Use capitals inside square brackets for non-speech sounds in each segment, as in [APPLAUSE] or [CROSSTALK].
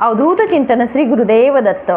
अवधूत चिंतन श्री गुरुदेव दत्त.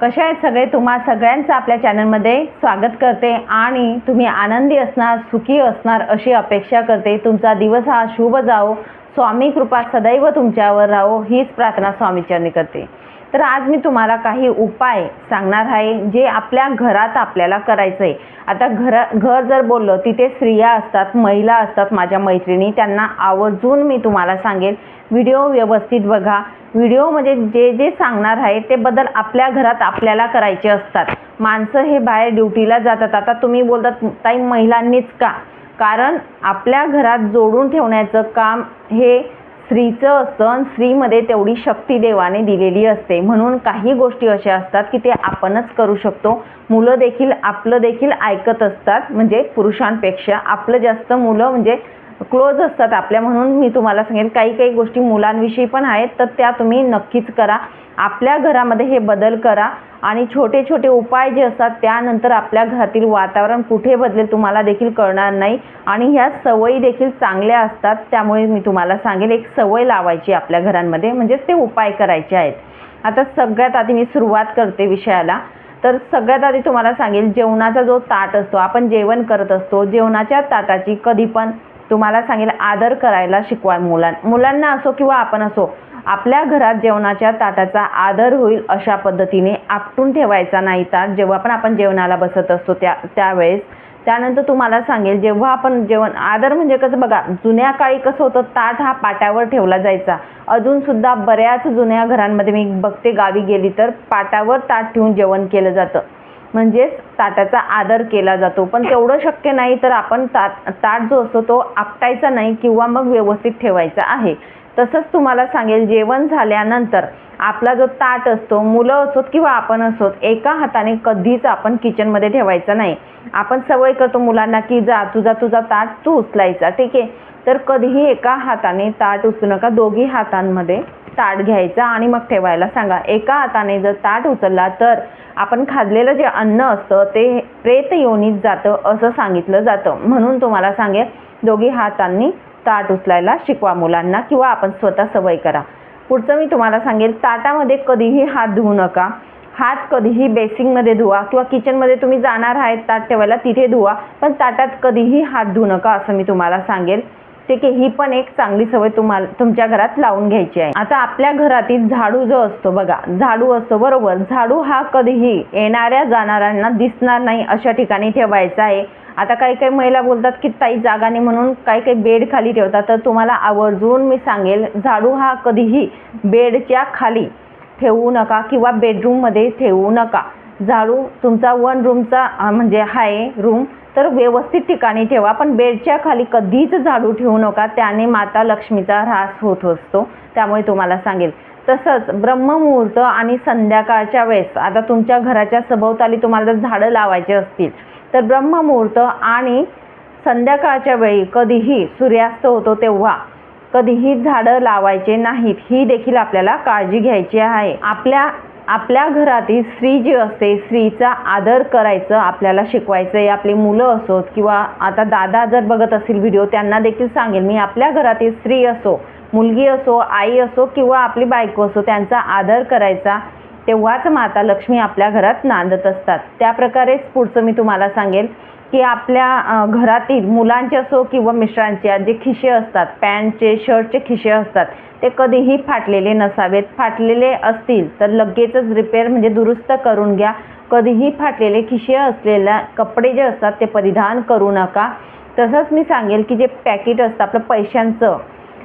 कसे आहेत सगळे? तुम्हा सगळ्यांचं आपल्या चॅनलमध्ये स्वागत करते आणि तुम्ही आनंदी असणार सुखी असणार अशी अपेक्षा करते. तुमचा दिवस हा शुभ जावो. स्वामी कृपा सदैव तुमच्यावर राहो. हीच प्रार्थना स्वामीचरणी करते. तर आज मी तुम्हाला काही उपाय सांगणार आहे जे आपल्या घरात आपल्याला करायचं आहे आता घर घर जर बोललं तिथे स्त्रिया असतात महिला असतात माझ्या मैत्रिणी त्यांना आवर्जून मी तुम्हाला सांगेल व्हिडिओ व्यवस्थित बघा. व्हिडिओ म्हणजे जे जे सांगणार आहे ते बदल आपल्या घरात आपल्याला करायचे असतात. माणसं हे बाहेर ड्युटीला जातात. आता तुम्ही बोलतात ताई महिलांनीच का? कारण आपल्या घरात जोडून ठेवण्याचं काम हे स्त्रीचं असतं आणि स्त्रीमध्ये तेवढी शक्ती देवाने दिलेली असते. म्हणून काही गोष्टी अशा असतात की ते आपणच करू शकतो. मुलं देखील आपलं देखील ऐकत असतात. म्हणजे पुरुषांपेक्षा आपलं जास्त मुलं म्हणजे क्लोज असतात आपल्या म्हणून मी तुम्हाला सांगेल काही काही गोष्टी मुलांविषयी पण आहेत तर त्या तुम्ही नक्कीच करा. आपल्या घरामध्ये हे बदल करा. आणि छोटे छोटे उपाय जे असतात त्यानंतर आपल्या घरातील वातावरण कुठे बदलेल तुम्हाला देखील कळणार नाही. आणि ह्या सवयी देखील चांगल्या असतात त्यामुळे मी तुम्हाला सांगेल एक सवय लावायची आपल्या घरांमध्ये. म्हणजेच ते उपाय करायचे आहेत. आता सगळ्यात आधी मी सुरुवात करते विषयाला. तर सगळ्यात आधी तुम्हाला सांगेल जेवणाचा जो ताट असतो आपण जेवण करत असतो. जेवणाच्या ताटाची कधी पण तुम्हाला सांगेल आदर करायला शिकवा मुलां मुलांना असो किंवा आपण असो आपल्या घरात जेवणाच्या ताटाचा आदर होईल अशा पद्धतीने आपटून ठेवायचा नाही ताट. जेव्हा पण आपण जेवणाला बसत असतो त्या त्यावेळेस त्यानंतर तुम्हाला सांगेल जेव्हा आपण जेवण आदर म्हणजे कसं बघा जुन्या काळी कसं होतं ताट हा पाटावर ठेवला जायचा. अजूनसुद्धा बऱ्याच जुन्या घरांमध्ये मी बघते गावी गेली तर पाटावर ताट ठेवून जेवण केलं जातं. म्हणजेच ताटाचा आदर केला जातो. पण तेवढं शक्य नाही तर आपण ताट ताट जो असतो तो आपटायचा नाही किंवा मग व्यवस्थित ठेवायचा आहे. तसंच तुम्हाला सांगेल जेवण झाल्यानंतर आपला जो ताट असतो मुलं असोत किंवा आपण असोत एका हाताने कधीच आपण किचनमध्ये ठेवायचा नाही. आपण सवय करतो मुलांना की जा तुझा तुझा ताट तू उचलायचा ठीक आहे? तर कधीही एका हाताने ताट उचलू नका दोघी हातांमध्ये. ताट घ्यायचा आणि मग ठेवायला सांगा. एका हाताने जर ताट उचलला तर आपण खाल्लेलं जे अन्न असतं ते प्रेत योनीत जातं असं सांगितलं जातं. म्हणून तुम्हाला सांगेल दोघी हातांनी ताट उचलायला शिकवा मुलांना किंवा आपण स्वतः सवय करा. पुढचं मी तुम्हाला सांगेल ताटामध्ये कधीही हात धुवू नका. हात कधीही बेसिंगमध्ये धुवा किंवा किचनमध्ये तुम्ही जाणार आहेत ताट ठेवायला तिथे धुवा. पण ताटात कधीही हात धुवू नका असं मी तुम्हाला सांगेल ठीक आहे ही पण एक चांगली सवय तुम्हाला तुमच्या घरात लावून घ्यायची आहे. आता आपल्या घरातील झाडू जो असतो बघा झाडू असतो बरोबर? झाडू हा कधीही येणाऱ्या जाणाऱ्यांना दिसणार नाही अशा ठिकाणी ठेवायचा आहे. आता काही काही महिला बोलतात की ताई जागा नाही म्हणून काही काही बेड खाली ठेवतात. तर तुम्हाला आवर्जून मी सांगेल झाडू हा कधीही बेडच्या खाली ठेवू नका किंवा बेडरूममध्ये ठेवू नका. झाडू तुमचा वन रूमचा म्हणजे आहे रूम तर व्यवस्थित ठिकाणी ठेवा पण बेडच्या खाली कधीच झाडू ठेवू नका. त्याने माता लक्ष्मीचा ऱ्हास होत असतो. त्यामुळे तुम्हाला सांगेल. तसंच ब्रह्ममुहूर्त आणि संध्याकाळच्या वेळेस आता तुमच्या घराच्या सभोवताली तुम्हाला जर झाडं लावायचे असतील तर ब्रह्ममुहूर्त आणि संध्याकाळच्या वेळी कधीही सूर्यास्त होतो तेव्हा कधीही झाडं लावायचे नाहीत. ही देखील आपल्याला काळजी घ्यायची आहे. आपल्या आपल्या घरातील स्त्री जी असते स्त्रीचा आदर करायचं आपल्याला शिकवायचं. आहे आपली मुलं असोत किंवा आता दादा जर बघत असतील व्हिडिओ त्यांना देखील सांगेल मी आपल्या घरातील स्त्री असो मुलगी असो आई असो किंवा आपली बायको असो त्यांचा आदर करायचा तेव्हाच माता लक्ष्मी आपल्या घरात नांदत असतात. त्याप्रकारेच पुढचं मी तुम्हाला सांगेल की आपल्या घरातील मुलांचे असो किंवा मिश्रांचे जे खिशे असतात पॅन्टचे शर्टचे खिशे असतात ते कधीही फाटलेले नसावेत. फाटलेले असतील तर लगेचच रिपेअर म्हणजे दुरुस्त करून घ्या. कधीही फाटलेले खिशे असलेल्या कपडे जे असतात ते परिधान करू नका. तसंच मी सांगेल की जे पॅकेट असतं आपलं पैशांचं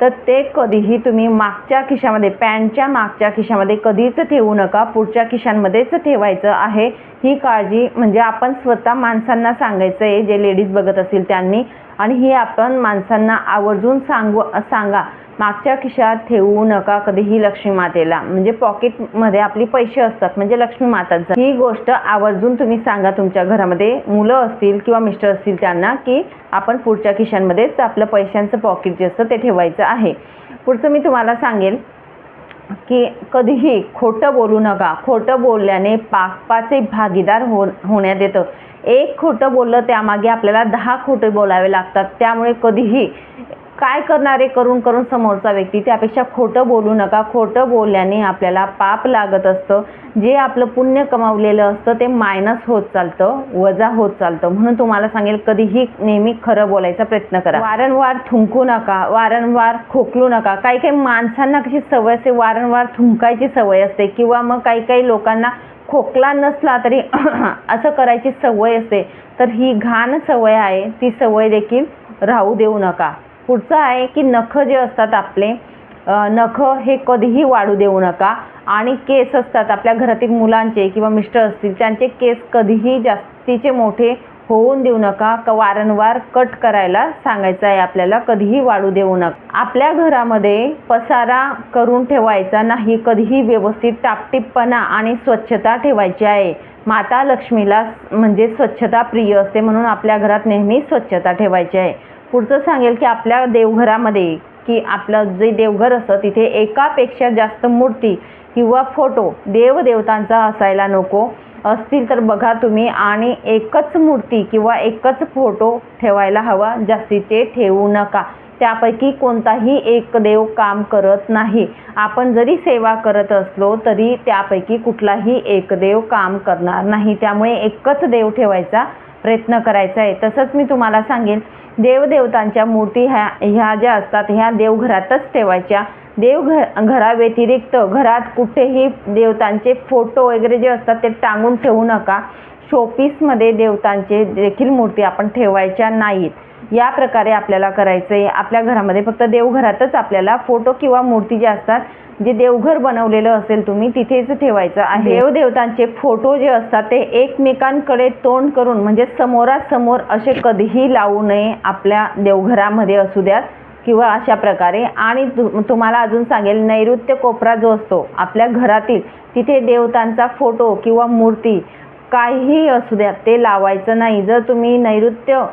तर ते कधीही तुम्ही मागच्या खिशामध्ये पॅन्टच्या मागच्या खिशामध्ये कधीच ठेवू नका. पुढच्या खिशांमध्येच ठेवायचं आहे. ही काळजी म्हणजे आपण स्वतः माणसांना सांगायचं आहे. जे लेडीज बघत असतील त्यांनी. आणि ही आपण माणसांना आवर्जून सांगू सांगा. मागच्या खिशात ठेवू नका कधीही लक्ष्मी मातेला. म्हणजे पॉकेटमध्ये आपली पैसे असतात म्हणजे लक्ष्मी मातांचा. ही गोष्ट आवर्जून तुम्ही सांगा तुमच्या घरामध्ये. मुलं असतील किंवा मिस्टर असतील त्यांना की आपण पुढच्या खिशांमध्येच आपलं पैशांचं पॉकेट जे असतं ते ठेवायचं आहे. पुढचं मी तुम्हाला सांगेल की कधीही खोटं बोलू नका. खोटं बोलल्याने पापाचे भागीदार हो होण्यात येतं. एक खोटं बोललं त्यामागे आपल्याला दहा खोटे बोलावे लागतात. त्यामुळे कधीही काय करणारे करून करून समोरचा व्यक्ती? त्यापेक्षा खोटं बोलू नका. खोटं बोलल्याने आपल्याला पाप लागत असतं. जे आपलं पुण्य कमावलेलं असतं ते मायनस होत चालतं वजा होत चालतं. म्हणून तुम्हाला सांगेल कधीही नेहमी खरं बोलायचा प्रयत्न करा. वारंवार थुंकू नका. वारंवार खोकलू नका. काही काही माणसांना कशी सवय असते? वारंवार थुंकायची सवय असते. किंवा मग काही काही लोकांना खोकला नसला तरी [CLEARS THROAT] असं करायची सवय असते. तर ही घाण सवय आहे. ती सवय देखील राहू देऊ नका. पुढचं आहे की नखं जे असतात आपले नख नखं हे कधीही वाढू देऊ नका. आणि केस असतात आपल्या घरातील मुलांचे किंवा मिस्टर असतील त्यांचे केस कधीही जास्तीचे मोठे होऊन देऊ नका. का वारंवार कट करायला सांगायचं आहे आपल्याला कधीही वाढू देऊ नका. आपल्या घरामध्ये पसारा करून ठेवायचा नाही कधीही व्यवस्थित टापटीपणा आणि स्वच्छता ठेवायची आहे. माता लक्ष्मीला म्हणजे स्वच्छता प्रिय असते म्हणून आपल्या घरात नेहमी स्वच्छता ठेवायची आहे. पुढचं सांगेल की आपल्या देवघरामध्ये की आपलं जे देवघर असतं तिथे एकापेक्षा जास्त मूर्ती किंवा फोटो देवदेवतांचा असायला नको. असतील तर बघा तुम्ही आणि एकच मूर्ती किंवा एकच फोटो ठेवायला हवा. जास्तीचे ठेवू नका. त्यापैकी कोणताही एक देव काम करत नाही. आपण जरी सेवा करत असलो तरी त्यापैकी कुठलाही एक देव काम करणार नाही. त्यामुळे एकच देव ठेवायचा प्रयत्न करायचा आहे. तसंच मी तुम्हाला सांगेन देवदेवतांच्या मूर्ती ह्या ह्या ज्या असतात ह्या देवघरातच ठेवायच्या. देवघर घराव्यतिरिक्त घरात कुठेही देवतांचे फोटो वगैरे जे असतात ते टांगून ठेवू नका. शोपीसमध्ये देवतांचे देखील मूर्ती आपण ठेवायच्या नाहीत. या प्रकारे आपल्याला करायचं आहे आपल्या घरामध्ये फक्त देवघरातच आपल्याला फोटो किंवा मूर्ती ज्या असतात जे देवघर बनवलेलं असेल तुम्ही तिथेच ठेवायचं आहे. देवदेवतांचे फोटो जे असतात ते एकमेकांकडे तोंड करून म्हणजे समोरासमोर असे कधीही लावू नये आपल्या देवघरामध्ये असू द्यात किंवा अशा प्रकारे. आणि तु तुम्हाला अजून सांगेल नैऋत्य कोपरा जो असतो आपल्या घरातील तिथे देवतांचा फोटो किंवा मूर्ती काहीही असू द्या ते लावायचं नाही. जर तुम्ही नैऋत्य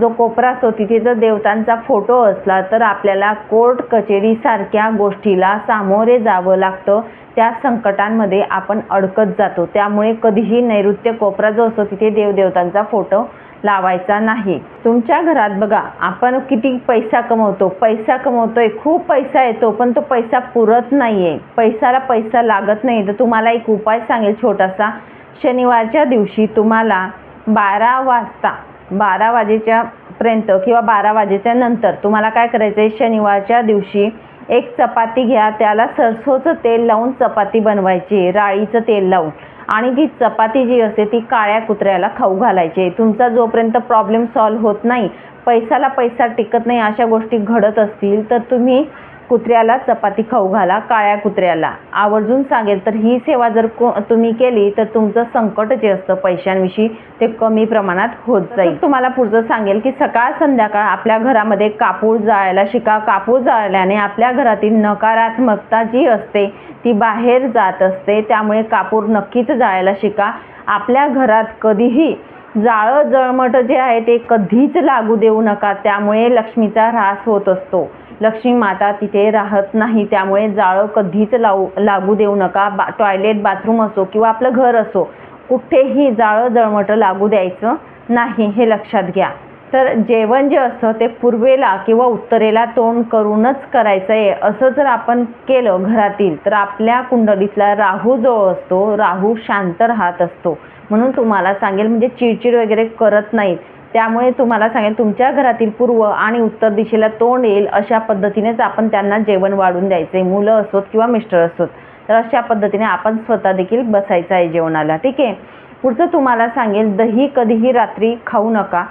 जो कोपरा असतो तिथे जर देवतांचा फोटो असला तर आपल्याला कोर्ट कचेरीसारख्या गोष्टीला सामोरे जावं लागतं. त्या संकटांमध्ये आपण अडकत जातो. त्यामुळे कधीही नैऋत्य कोपरा जो असतो तिथे देवदेवतांचा फोटो लावायचा नाही. तुमच्या घरात बघा आपण किती पैसा कमवतो. पैसा कमवतोय खूप पैसा येतो पण तो पैसा पुरत नाही आहे पैसाला पैसा लागत नाही. तर तुम्हाला एक उपाय सांगेल छोटासा. शनिवारच्या दिवशी तुम्हाला बारा वाजता बारा वाजेच्या पर्यंत किंवा बारा वाजेच्या नंतर तुम्हाला काय करायचं आहे शनिवारच्या दिवशी एक चपाती घ्या त्याला सरसोचं तेल लावून चपाती बनवायची राळीचं तेल लावून. आणि ती चपाती जी असते ती काळ्या कुत्र्याला खाऊ घालायची. तुमचा जोपर्यंत प्रॉब्लेम सॉल्व्ह होत नाही पैसाला पैसा टिकत नाही अशा गोष्टी घडत असतील तर तुम्ही कुत्र्याला चपाती खाऊ घाला काळ्या कुत्र्याला. आवर्जून सांगेल तर ही सेवा जर को तुम्ही केली तर तुमचं संकट जे असतं पैशांविषयी ते कमी प्रमाणात होत जाईल. तुम्हाला पुढचं सांगेल की सकाळ संध्याकाळ आपल्या घरामध्ये कापूर जाळायला शिका. कापूर जाळल्याने आपल्या घरातील नकारात्मकता जी असते ती बाहेर जात असते. त्यामुळे कापूर नक्कीच जाळायला शिका. आपल्या घरात कधीही जाळं जळमट जे आहे ते कधीच लागू देऊ नका. त्यामुळे लक्ष्मीचा ऱ्हास होत असतो. लक्ष्मी माता तिथे राहत नाही. त्यामुळे जाळं कधीच लावू लागू देऊ नका. बा टॉयलेट बाथरूम असो किंवा आपलं घर असो कुठेही जाळं जळमटं लागू द्यायचं नाही हे लक्षात घ्या. तर जेवण जे असतं ते पूर्वेला किंवा उत्तरेला तोंड करूनच करायचं आहे. असं जर आपण केलं घरातील तर आपल्या कुंडलीतला राहू जो असतो राहू शांत राहत असतो. म्हणून तुम्हाला सांगेल म्हणजे चिडचिड वगैरे करत नाहीत. त्यामुळे तुम्हाला सांगेल तुमच्या घरातील पूर्व आणि उत्तर दिशेला तोंड येईल अशा पद्धतीनेच आपण त्यांना जेवण वाढून द्यायचे मुलं असोत किंवा मिस्टर असोत तर अशा पद्धतीने आपण स्वतः देखील बसायचं आहे जेवणाला. ठीक आहे? पुढचं तुम्हाला सांगेल दही कधीही रात्री खाऊ नका.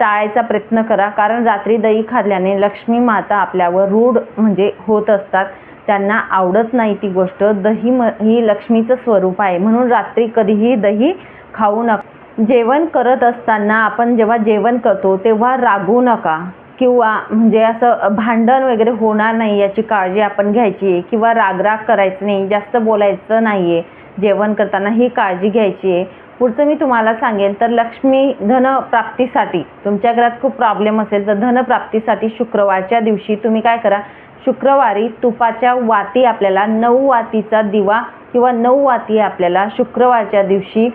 टाळायचा प्रयत्न करा. कारण रात्री दही खाल्ल्याने लक्ष्मी माता आपल्यावर रूढ म्हणजे होत असतात. त्यांना आवडत नाही ती गोष्ट. दही म ही लक्ष्मीचं स्वरूप आहे. म्हणून रात्री कधीही दही खाऊ नका. जेवण करत असताना आपण जेव्हा जेवण करतो तेव्हा रागू नका. किंवा म्हणजे असं भांडण वगैरे होणार नाही याची काळजी आपण घ्यायची. आहे किंवा रागराग करायचं नाही. जास्त बोलायचं नाही आहे जेवण करताना ही काळजी घ्यायची आहे. पुढचं मी तुम्हाला सांगेन तर लक्ष्मी धनप्राप्तीसाठी तुमच्या घरात खूप प्रॉब्लेम असेल तर धनप्राप्तीसाठी शुक्रवारच्या दिवशी तुम्ही काय करा शुक्रवारी तुपाच्या वाती आपल्याला नऊ वातीचा दिवा किंवा नऊ वाती आपल्याला शुक्रवारच्या दिवशी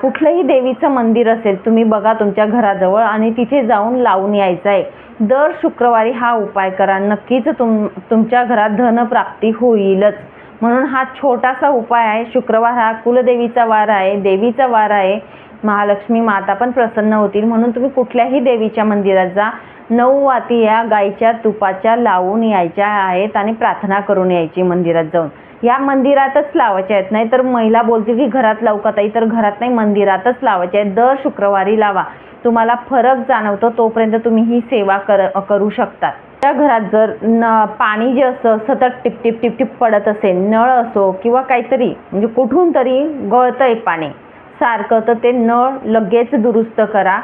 कुठलंही देवीचं मंदिर असेल तुम्ही बघा तुमच्या घराजवळ आणि तिथे जाऊन लावून यायचं आहे. दर शुक्रवारी हा उपाय करा. नक्कीच तुम तुमच्या घरात धनप्राप्ती होईलच. म्हणून हा छोटासा उपाय आहे. शुक्रवार हा कुलदेवीचा वार आहे देवीचा वार आहे. महालक्ष्मी माता पण प्रसन्न होतील. म्हणून तुम्ही कुठल्याही देवीच्या मंदिरात जा. नऊ वाती या गाईच्या तुपाच्या लावून यायच्या आहेत आणि प्रार्थना करून यायची मंदिरात जाऊन. या मंदिरातच लावायच्या आहेत. नाही तर महिला बोलतील की घरात लावू का ताई? तर घरात नाही मंदिरातच लावायच्या आहेत. दर शुक्रवारी लावा. तुम्हाला फरक जाणवतो तोपर्यंत तुम्ही ही सेवा कर करू शकता त्या घरात जर न पाणी जे असतं सतत टिपटिप टिपटिप पडत असेल नळ असो किंवा काहीतरी म्हणजे कुठून तरी गळतंय पाणी सारखं तर ते नळ लगेच दुरुस्त करा.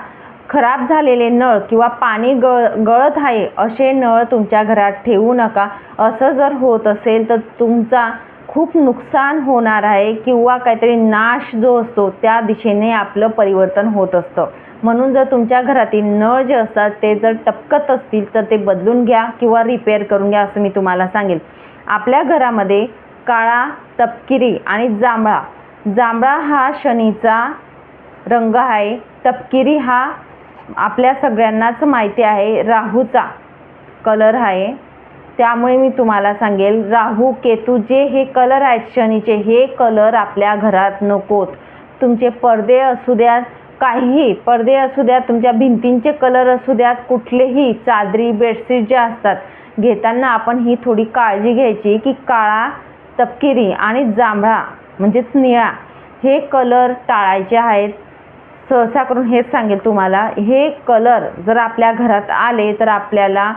खराब झालेले नळ किंवा पाणी गळ गळत आहे असे नळ तुमच्या घरात ठेवू नका. असं जर होत असेल तर तुमचा खूप नुकसान होणार आहे किंवा काहीतरी नाश जो असतो त्या दिशेने आपलं परिवर्तन होत असतं. म्हणून जर तुमच्या घरातील नळ जे असतात ते जर टपकत असतील तर ते बदलून घ्या किंवा रिपेअर करून घ्या असं मी तुम्हाला सांगेल. आपल्या घरामध्ये काळा तपकिरी आणि जांभळा. जांभळा हा शनीचा रंग आहे. तपकिरी हा आपल्या सगळ्यांनाच माहिती आहे. राहूचा कलर आहे. त्यामुळे मी तुम्हाला सांगेल राहू केतू जे हे कलर आहेत शनीचे हे कलर आपल्या घरात नकोत. तुमचे पडदे असू द्यात काहीही पडदे असू द्यात तुमच्या भिंतींचे कलर असू द्यात कुठलेही चादरी बेडशीट जे असतात घेताना आपण ही थोडी काळजी घ्यायची की काळा तपकिरी आणि जांभळा म्हणजेच निळा हे कलर टाळायचे आहेत. सहसा करून हेच सांगेल तुम्हाला हे कलर जर आपल्या घरात आले तर आपल्याला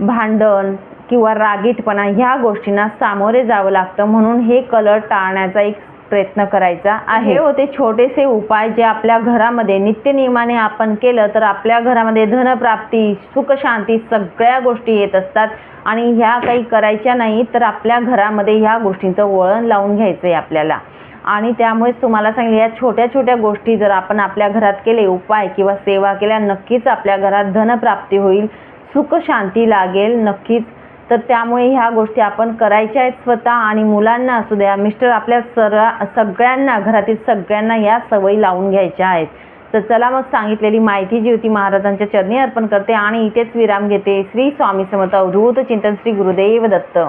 भांडण किंवा रागीटपणा ह्या गोष्टींना सामोरे जावं लागतं. म्हणून हे कलर टाळण्याचा एक प्रयत्न करायचा आहे. हे. होते छोटेसे उपाय जे आपल्या घरामध्ये नित्यनियमाने आपण केलं तर आपल्या घरामध्ये धनप्राप्ती सुखशांती सगळ्या गोष्टी येत असतात. आणि ह्या काही करायच्या नाही तर आपल्या घरामध्ये ह्या गोष्टींचं वळण लावून घ्यायचं आहे आपल्याला. आणि त्यामुळेच तुम्हाला सांगितलं या छोट्या छोट्या गोष्टी जर आपण आपल्या घरात केले उपाय किंवा सेवा केल्या नक्कीच आपल्या घरात धनप्राप्ती होईल. सुख शांती लागेल नक्कीच तर त्यामुळे ह्या गोष्टी आपण करायच्या आहेत स्वतः आणि मुलांना असू द्या मिस्टर आपल्या सरा सगळ्यांना घरातील सगळ्यांना या सवयी लावून घ्यायच्या आहेत. तर चला मग सांगितलेली माहिती जी होती महाराजांच्या चरणी अर्पण करते आणि इथेच विराम घेते. श्री स्वामी समर्थ अवधूत चिंतन श्री गुरुदेव दत्त.